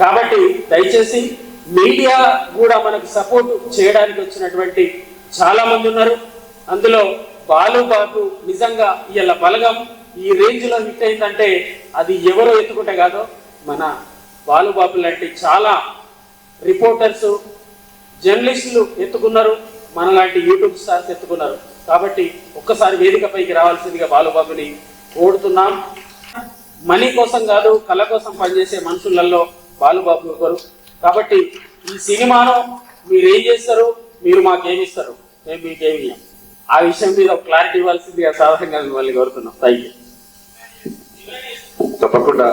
కాబట్టి దయచేసి మీడియా కూడా మనకు సపోర్ట్ చేయడానికి వచ్చినటువంటి చాలా మంది ఉన్నారు. అందులో బాలు బాబు నిజంగా ఇలా బలగం ఈ రేంజ్లో హిట్ అయిందంటే అది ఎవరో ఎత్తుకుంటే కాదో మన బాలుబాబు లాంటి చాలా రిపోర్టర్స్ జర్నలిస్టులు ఎత్తుకున్నారు. మనలాంటి యూట్యూబ్ స్టార్స్ ఎత్తుకున్నారు. కాబట్టి ఒక్కసారి వేదికపైకి రావాల్సిందిగా బాలుబాబుని కోరుతున్నాం. మనీ కోసం కాదు కళ కోసం పనిచేసే మనుషులలో బాలుబాబు గారు కాబట్టి ఈ సినిమాను మీరు ఏం చేస్తారు? మీరు మాకేమిస్తారు మేము మీకేమి ఆ విషయం మీద ఒక క్లారిటీ ఇవ్వాల్సిందిగా సాధారణంగా మిమ్మల్ని కోరుతున్నాం. థ్యాంక్ యూ తప్పకుండా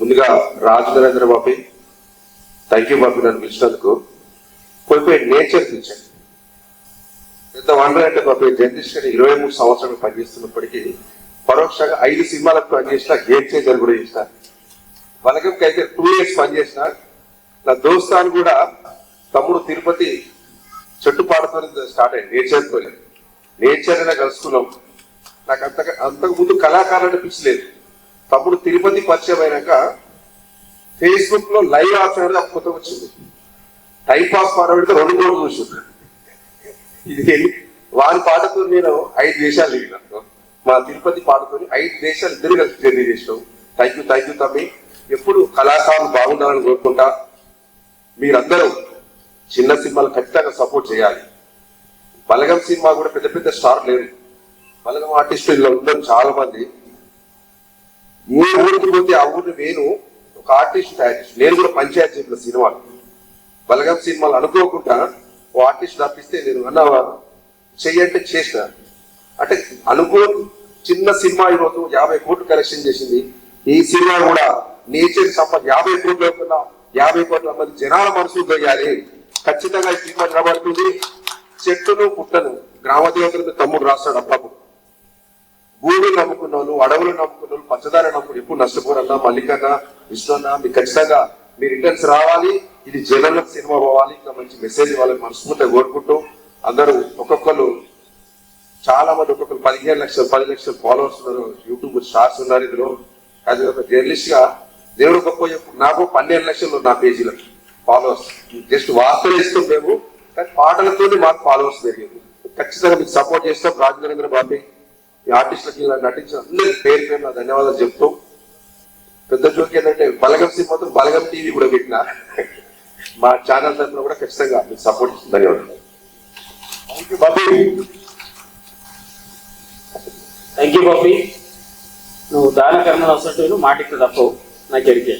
ముందుగా రాజు నరేంద్ర బాబు థ్యాంక్ యూ బాబు నన్ను పిలిచినందుకు. పోయి నేచర్ పిలిచాను ఎంత వండర్ అంటే బాబు జర్నలిస్ట్ ఇరవై మూడు సంవత్సరాలు పనిచేస్తున్నప్పటికీ పరోక్షంగా ఐదు సినిమాలకు పనిచేసిన గేమ్ చేంజర్ కూడా చేసిన వలకంకి అయితే టూ ఇయర్స్ పనిచేసిన నా దోస్తాన్ కూడా తమ్ముడు తిరుపతి చెట్టు పాడుతో స్టార్ట్ అయ్యింది నేచర్తో నేచర్ అయినా కలుసుకున్నాం. నాకు అంత అంతకు ముందు కళాకారులు అనిపించలేదు. తమ్ముడు తిరుపతి పరిచయం అయినాక ఫేస్బుక్లో లైవ్ ఆప్షన్ అనేది ఒక కొత్త వచ్చింది. టైప్ ఆఫ్ పాడబెడితే రెండు మూడు చూసింది ఇది వారి పాటతో నేను ఐదు దేశాలు దిగిన మా తిరుపతి పాటతో ఐదు దేశాలు ఇద్దరు కలిసి జర్నీ చేసినాం. థ్యాంక్ యూ థ్యాంక్ యూ తమ్మి. ఎప్పుడు కళాకారులు బాగుండాలని కోరుకుంటా మీరందరూ చిన్న సినిమాలు ఖచ్చితంగా సపోర్ట్ చేయాలి. బలగం సినిమా కూడా పెద్ద పెద్ద స్టార్ లేరు. బలగం ఆర్టిస్టులు ఉండడం చాలా మంది ఏ ఊరికి పోతే ఆ ఊరిని నేను ఒక ఆర్టిస్ట్ ఆర్టిస్ట్ నేను కూడా పంచాయతీ చెప్పిన సినిమాలు. బలగం సినిమాలు అనుకోకుండా ఓ ఆర్టిస్ట్ తప్పిస్తే నేను అన్న చెయ్యంటే చేసిన. అంటే అనుకో చిన్న సినిమా ఈరోజు యాభై కోట్లు కలెక్షన్ చేసింది. ఈ సినిమా కూడా నేచర్ సంపద యాభై కోట్ల యాభై కోట్ల మంది జనాల మనసు చేయాలి ఖచ్చితంగా ఈ సినిమా నిలబడుతుంది. చెట్టును పుట్టను. గ్రామ దేవతలకు తమ్ముడు రాస్తాడు అప్పకు భూమి నమ్ముకున్న వాళ్ళు అడవులు నమ్ముకున్న వాళ్ళు పచ్చదార నమ్ముకుని ఎప్పుడు నష్టపోరన్నా మల్లికన్న విష్ణున్న మీకు ఖచ్చితంగా మీ రిటర్న్స్ రావాలి. ఇది జనాలకు సినిమా పోవాలి. ఇంకా మంచి మెసేజ్ వాళ్ళకి మనస్ఫూర్తిగా కోరుకుంటూ అందరూ ఒక్కొక్కరు చాలా మంది ఒక్కొక్కరు పదిహేను లక్షలు పది లక్షలు ఫాలోవర్స్ ఉన్నారు. యూట్యూబ్ స్టార్స్ ఉన్నారు ఇందులో. అది ఒక జర్నలిస్ట్గా దేవుడు గొప్ప చెప్పు. నాకు పన్నెండు లక్షలు నా పేజీలో ఫాలోవర్స్ జస్ట్ వార్తలు ఇస్తాం మేము కానీ పాటలతోనే మాకు ఫాలోవర్స్ పెరిగింది ఖచ్చితంగా మీకు సపోర్ట్ చేస్తాం. రాజనరేంద్ర బాబీ ఈ ఆర్టిస్టులకి ఇలా నటించిన అందరికి పేరు పేరు నా ధన్యవాదాలు చెప్తూ పెద్ద జోక్ ఏంటంటే బలగం సినిమాతో బలగం టీవీ కూడా పెట్టిన. మా ఛానల్ తరఫున కూడా ఖచ్చితంగా మీకు సపోర్ట్ ఇస్తుంది ధన్యవాదాలు. Thank you Bobby thank you Bobby నువ్వు దాన కర్మ అవసరం మాటికి తప్పవు. నాకు ఎరికే